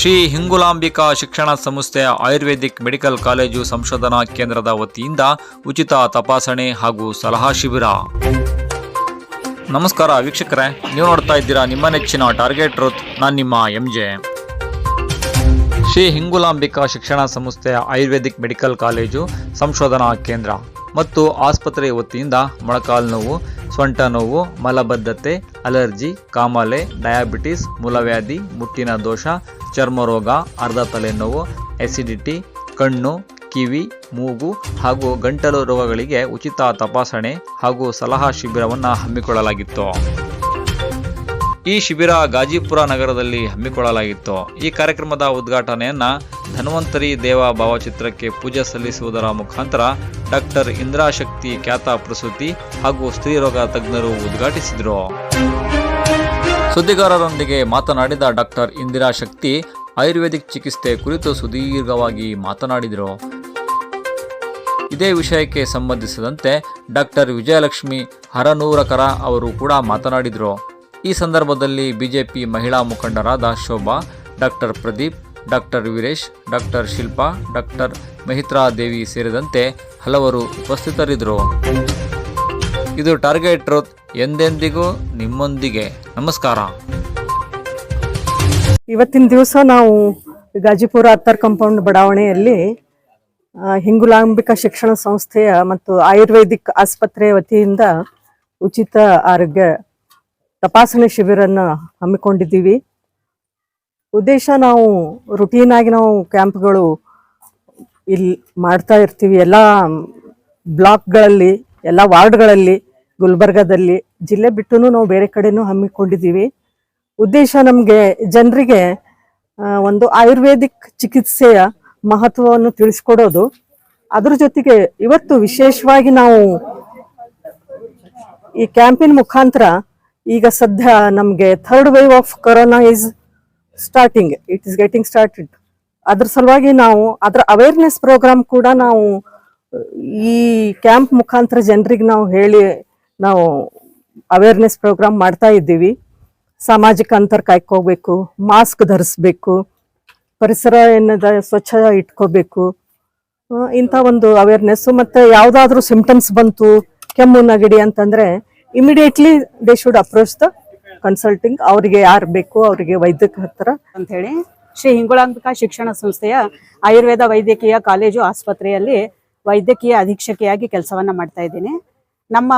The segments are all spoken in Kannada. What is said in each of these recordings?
ಶ್ರೀ ಹಿಂಗುಲಾಂಬಿಕಾ ಶಿಕ್ಷಣ ಸಂಸ್ಥೆಯ ಆಯುರ್ವೇದಿಕ್ ಮೆಡಿಕಲ್ ಕಾಲೇಜು ಸಂಶೋಧನಾ ಕೇಂದ್ರದ ವತಿಯಿಂದ ಉಚಿತ ತಪಾಸಣೆ ಹಾಗೂ ಸಲಹಾ ಶಿಬಿರ. ನಮಸ್ಕಾರ ವೀಕ್ಷಕರೇ, ನೀವು ನೋಡ್ತಾ ಇದ್ದೀರಾ ನಿಮ್ಮ ನೆಚ್ಚಿನ ಟಾರ್ಗೆಟ್ ರುತ್ ನಾನು ನಿಮ್ಮ ಎಂ ಜೆ ಶ್ರೀ ಹಿಂಗುಲಾಂಬಿಕಾ ಶಿಕ್ಷಣ ಸಂಸ್ಥೆಯ ಆಯುರ್ವೇದಿಕ್ ಮೆಡಿಕಲ್ ಕಾಲೇಜು ಸಂಶೋಧನಾ ಕೇಂದ್ರ. ಮತ್ತು ಆಸ್ಪತ್ರೆಯ ವತಿಯಿಂದ ಮೊಳಕಾಲು ನೋವು, ಸೊಂಟ ನೋವು, ಮಲಬದ್ಧತೆ, ಅಲರ್ಜಿ, ಕಾಮಾಲೆ, ಡಯಾಬಿಟಿಸ್, ಮೂಲವ್ಯಾಧಿ, ಮುಟ್ಟಿನ ದೋಷ ಚರ್ಮರೋಗ ಅರ್ಧ ತಲೆನೋವು ಎಸಿಡಿಟಿ ಕಣ್ಣು, ಕಿವಿ, ಮೂಗು ಹಾಗೂ ಗಂಟಲು ರೋಗಗಳಿಗೆ ಉಚಿತ ತಪಾಸಣೆ ಹಾಗೂ ಸಲಹಾ ಶಿಬಿರವನ್ನು ಹಮ್ಮಿಕೊಳ್ಳಲಾಗಿತ್ತು. ಈ ಶಿಬಿರ ಗಾಜಿಪುರ ನಗರದಲ್ಲಿ ಹಮ್ಮಿಕೊಳ್ಳಲಾಗಿತ್ತು. ಈ ಕಾರ್ಯಕ್ರಮದ ಉದ್ಘಾಟನೆಯನ್ನ ಧನ್ವಂತರಿ ದೇವ ಭಾವಚಿತ್ರಕ್ಕೆ ಪೂಜೆ ಸಲ್ಲಿಸುವುದರ ಮುಖಾಂತರ ಡಾಕ್ಟರ್ ಇಂದ್ರಾಶಕ್ತಿ ಖ್ಯಾತ ಪ್ರಸೂತಿ ಹಾಗೂ ಸ್ತ್ರೀರೋಗ ತಜ್ಞರು ಉದ್ಘಾಟಿಸಿದರು. ಸುದ್ದಿಗಾರರೊಂದಿಗೆ ಮಾತನಾಡಿದ ಡಾಕ್ಟರ್ ಇಂದಿರಾಶಕ್ತಿ, ಆಯುರ್ವೇದಿಕ್ ಚಿಕಿತ್ಸೆ ಕುರಿತು ಸುದೀರ್ಘವಾಗಿ ಮಾತನಾಡಿದರು. ಇದೇ ವಿಷಯಕ್ಕೆ ಸಂಬಂಧಿಸಿದಂತೆ ಡಾಕ್ಟರ್ ವಿಜಯಲಕ್ಷ್ಮಿ ಹರನೂರಕರ ಅವರು ಕೂಡ ಮಾತನಾಡಿದರು. ಈ ಸಂದರ್ಭದಲ್ಲಿ ಬಿಜೆಪಿ ಮಹಿಳಾ ಮುಖಂಡರಾದ Shobha, doctor Pradeep doctor Veeresh, doctor Shilpa, doctor Mehitra Devi ಸೇರಿದಂತೆ ಹಲವರು ಉಪಸ್ಥಿತರಿದ್ದರು. ಇದು ಟಾರ್ಗೆಟ್ ರೋತ್ ಎಂದೆಂದಿಗೂ ನಿಮ್ಮೊಂದಿಗೆ. ನಮಸ್ಕಾರ. ಇವತ್ತಿನ ದಿವಸ ನಾವು ಗಾಜಿಪುರ ಅತ್ತರ್ ಕಾಂಪೌಂಡ್ ಬಡಾವಣೆಯಲ್ಲಿ ಹಿಂಗುಲಾಂಬಿಕ ಶಿಕ್ಷಣ ಸಂಸ್ಥೆಯ ಮತ್ತು ಆಯುರ್ವೇದಿಕ್ ಆಸ್ಪತ್ರೆ ವತಿಯಿಂದ ಉಚಿತ ಆರೋಗ್ಯ ತಪಾಸಣೆ ಶಿಬಿರವನ್ನು ಹಮ್ಮಿಕೊಂಡಿದ್ದೀವಿ. ಉದ್ದೇಶ ನಾವು ರುಟೀನ್ ಆಗಿ ನಾವು ಕ್ಯಾಂಪ್ಗಳು ಇಲ್ಲಿ ಮಾಡ್ತಾ ಇರ್ತೀವಿ. ಎಲ್ಲ ಬ್ಲಾಕ್ಗಳಲ್ಲಿ, ಎಲ್ಲ ವಾರ್ಡ್ಗಳಲ್ಲಿ, ಗುಲ್ಬರ್ಗಾದಲ್ಲಿ, ಜಿಲ್ಲೆ ಬಿಟ್ಟು ನಾವು ಬೇರೆ ಕಡೆನೂ ಹಮ್ಮಿಕೊಂಡಿದ್ದೀವಿ. ಉದ್ದೇಶ ನಮಗೆ ಜನರಿಗೆ ಒಂದು ಆಯುರ್ವೇದಿಕ್ ಚಿಕಿತ್ಸೆಯ ಮಹತ್ವವನ್ನು ತಿಳಿಸ್ಕೊಡೋದು. ಅದ್ರ ಜೊತೆಗೆ ಇವತ್ತು ವಿಶೇಷವಾಗಿ ನಾವು ಈ ಕ್ಯಾಂಪಿನ ಮುಖಾಂತರ ಈಗ ಸದ್ಯ ನಮಗೆ third wave of corona is starting it is getting started ಅದ್ರ ಸಲುವಾಗಿ ನಾವು, ಅದರ ಅವೇರ್ನೆಸ್ ಪ್ರೋಗ್ರಾಮ್ ಕೂಡ ನಾವು, ಈ ಕ್ಯಾಂಪ್ ಮುಖಾಂತರ ಜನರಿಗೆ ನಾವು ಹೇಳಿ, ನಾವು ಅವೇರ್ನೆಸ್ ಪ್ರೋಗ್ರಾಮ್ ಮಾಡ್ತಾ ಇದ್ದೀವಿ. ಸಾಮಾಜಿಕ ಅಂತರ ಕಾಯ್ಕೋಬೇಕು ಮಾಸ್ಕ್ ಧರಿಸ್ಬೇಕು, ಪರಿಸರ ಏನದ ಸ್ವಚ್ಛ ಇಟ್ಕೋಬೇಕು. ಇಂಥ ಒಂದು ಅವೇರ್ನೆಸ್ ಮತ್ತೆ ಯಾವುದಾದ್ರೂ ಸಿಂಪ್ಟಮ್ಸ್ ಬಂತು, ಕೆಮ್ಮು, ನೆಗಡಿ ಅಂತಂದ್ರೆ immediately they should approach the consulting ಅವರಿಗೆ ಯಾರು ಬೇಕು ಅವರಿಗೆ ವೈದ್ಯಕ ಹತ್ರ ಅಂತ ಹೇಳಿ ಶ್ರೀ ಹಿಂಗುಳಾಂಬಿಕಾ ಶಿಕ್ಷಣ ಸಂಸ್ಥೆಯ ಆಯುರ್ವೇದ ವೈದ್ಯಕೀಯ ಕಾಲೇಜು ಆಸ್ಪತ್ರೆಯಲ್ಲಿ ವೈದ್ಯಕೀಯ ಅಧೀಕ್ಷಕಿಯಾಗಿ ಕೆಲಸವನ್ನ ಮಾಡ್ತಾ ಇದ್ದೀನಿ. ನಮ್ಮ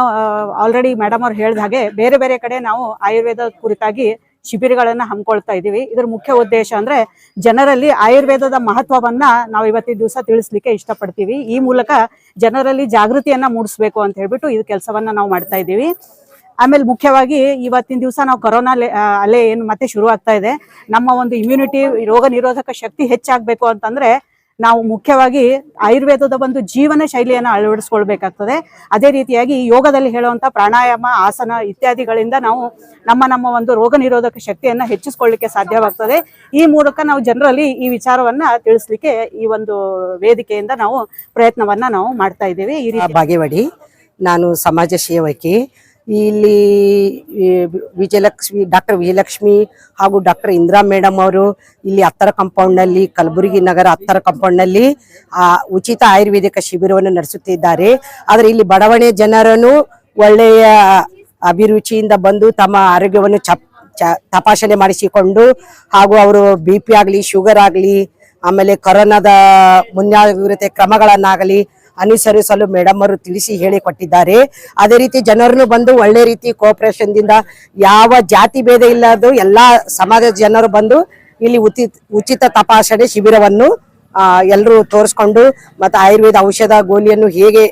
ಆಲ್ರೆಡಿ ಮೇಡಮ್ ಅವ್ರು ಹೇಳಿದ ಹಾಗೆ ಬೇರೆ ಬೇರೆ ಕಡೆ ನಾವು ಆಯುರ್ವೇದ ಕುರಿತಾಗಿ ಶಿಬಿರಗಳನ್ನ ಹಮ್ಮಿಕೊಳ್ತಾ ಇದ್ದೀವಿ. ಇದರ ಮುಖ್ಯ ಉದ್ದೇಶ ಅಂದ್ರೆ ಜನರಲ್ಲಿ ಆಯುರ್ವೇದದ ಮಹತ್ವವನ್ನ ನಾವು ಇವತ್ತಿನ ದಿವಸ ತಿಳಿಸ್ಲಿಕ್ಕೆ ಇಷ್ಟಪಡ್ತೀವಿ. ಈ ಮೂಲಕ ಜನರಲ್ಲಿ ಜಾಗೃತಿಯನ್ನ ಮೂಡಿಸ್ಬೇಕು ಅಂತ ಹೇಳ್ಬಿಟ್ಟು ಇದು ಕೆಲಸವನ್ನ ನಾವು ಮಾಡ್ತಾ ಇದ್ದೀವಿ. ಆಮೇಲೆ ಮುಖ್ಯವಾಗಿ ಇವತ್ತಿನ ದಿವಸ ನಾವು ಕೊರೋನಾ ಅಲೆ- ಏನು ಮತ್ತೆ ಶುರು ಆಗ್ತಾ ಇದೆ. ನಮ್ಮ ಒಂದು ಇಮ್ಯುನಿಟಿ ರೋಗ ನಿರೋಧಕ ಶಕ್ತಿ ಹೆಚ್ಚಾಗಬೇಕು ಅಂತಂದ್ರೆ ನಾವು ಮುಖ್ಯವಾಗಿ ಆಯುರ್ವೇದದ ಒಂದು ಜೀವನ ಶೈಲಿಯನ್ನು ಅಳವಡಿಸ್ಕೊಳ್ಬೇಕಾಗ್ತದೆ. ಅದೇ ರೀತಿಯಾಗಿ ಯೋಗದಲ್ಲಿ ಹೇಳುವಂಥ ಪ್ರಾಣಾಯಾಮ, ಆಸನ ಇತ್ಯಾದಿಗಳಿಂದ ನಾವು ನಮ್ಮ ನಮ್ಮ ಒಂದು ರೋಗ ನಿರೋಧಕ ಶಕ್ತಿಯನ್ನ ಹೆಚ್ಚಿಸ್ಕೊಳ್ಳಿಕ್ಕೆ ಸಾಧ್ಯವಾಗ್ತದೆ. ಈ ಮೂಲಕ ನಾವು ಜನರಲ್ಲಿ ಈ ವಿಚಾರವನ್ನ ತಿಳಿಸ್ಲಿಕ್ಕೆ ಈ ಒಂದು ವೇದಿಕೆಯಿಂದ ನಾವು ಪ್ರಯತ್ನವನ್ನ ನಾವು ಮಾಡ್ತಾ ಇದ್ದೇವೆ. ಈ ರೀತಿ ಬಾಗೇವಾಡಿ ನಾನು ಸಮಾಜ ಸೇವಕಿ. ಇಲ್ಲಿ ವಿಜಯಲಕ್ಷ್ಮಿ, ಡಾಕ್ಟರ್ ವಿಜಯಲಕ್ಷ್ಮಿ ಹಾಗೂ ಡಾಕ್ಟರ್ ಇಂದಿರಾ ಮೇಡಮ್ ಅವರು ಇಲ್ಲಿ ಹತ್ತರ ಕಾಂಪೌಂಡ್ನಲ್ಲಿ ಕಲಬುರಗಿ ನಗರ ಹತ್ತರ ಆ, ಉಚಿತ ಆಯುರ್ವೇದಿಕ ಶಿಬಿರವನ್ನು ನಡೆಸುತ್ತಿದ್ದಾರೆ. ಆದರೆ ಇಲ್ಲಿ ಬಡವಣೆ ಜನರನ್ನು ಒಳ್ಳೆಯ ಅಭಿರುಚಿಯಿಂದ ಬಂದು ತಮ್ಮ ಆರೋಗ್ಯವನ್ನು ತಪಾಸಣೆ ಮಾಡಿಸಿಕೊಂಡು ಹಾಗೂ ಅವರು ಬಿ ಪಿ ಆಗಲಿ, ಶುಗರ್ ಆಗಲಿ, ಆಮೇಲೆ ಕೊರೋನಾದ ಮುನ್ನೆಚ್ಚರಿಕೆ ಕ್ರಮಗಳನ್ನಾಗಲಿ ಅನುಸರಿಸಲು ಮೇಡಮ್ ಅವರು ತಿಳಿಸಿ ಹೇಳಿಕೊಟ್ಟಿದ್ದಾರೆ ಅದೇ ರೀತಿ ಜನರನ್ನು ಬಂದು ಒಳ್ಳೆ ರೀತಿ ಕೋಪರೇಷನ್ ದಿಂದ ಯಾವ ಜಾತಿ ಭೇದ ಇಲ್ಲದು ಎಲ್ಲಾ ಸಮಾಜದ ಜನರು ಬಂದು ಇಲ್ಲಿ ಉಚಿತ ಉಚಿತ ತಪಾಸಣೆ ಶಿಬಿರವನ್ನು ಎಲ್ಲರೂ ತೋರಿಸ್ಕೊಂಡು ಮತ್ತು ಆಯುರ್ವೇದ ಔಷಧ ಗೋಲಿಯನ್ನು ಹೇಗೆ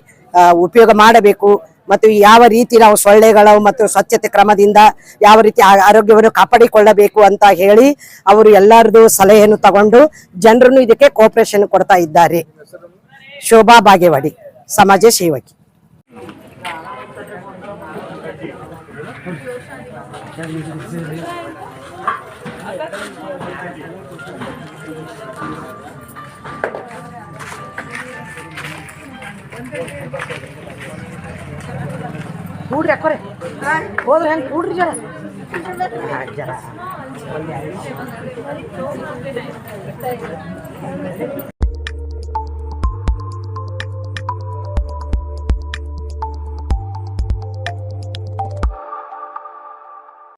ಉಪಯೋಗ ಮಾಡಬೇಕು ಮತ್ತು ಯಾವ ರೀತಿ ನಾವು ಸೊಳ್ಳೆಗಳು ಮತ್ತು ಸ್ವಚ್ಛತೆ ಕ್ರಮದಿಂದ ಯಾವ ರೀತಿ ಆರೋಗ್ಯವನ್ನು ಕಾಪಾಡಿಕೊಳ್ಳಬೇಕು ಅಂತ ಹೇಳಿ ಅವರು ಎಲ್ಲರದು ಸಲಹೆಯನ್ನು ತಗೊಂಡು ಜನರನ್ನು ಇದಕ್ಕೆ ಕೋಪರೇಷನ್ ಕೊಡ್ತಾ ಇದ್ದಾರೆ. ಶೋಭಾ ಬಾಗೇವಾಡಿ ಸಮಾಜ ಸೇವಕಿ ಕೂಡ್ರಿ ಅಕ್ಕೋರೆ. ಹೋದ್ರೆ ಹೆಂಗ್ ಕೂಡ್ರಿ ಜರ ಜರ.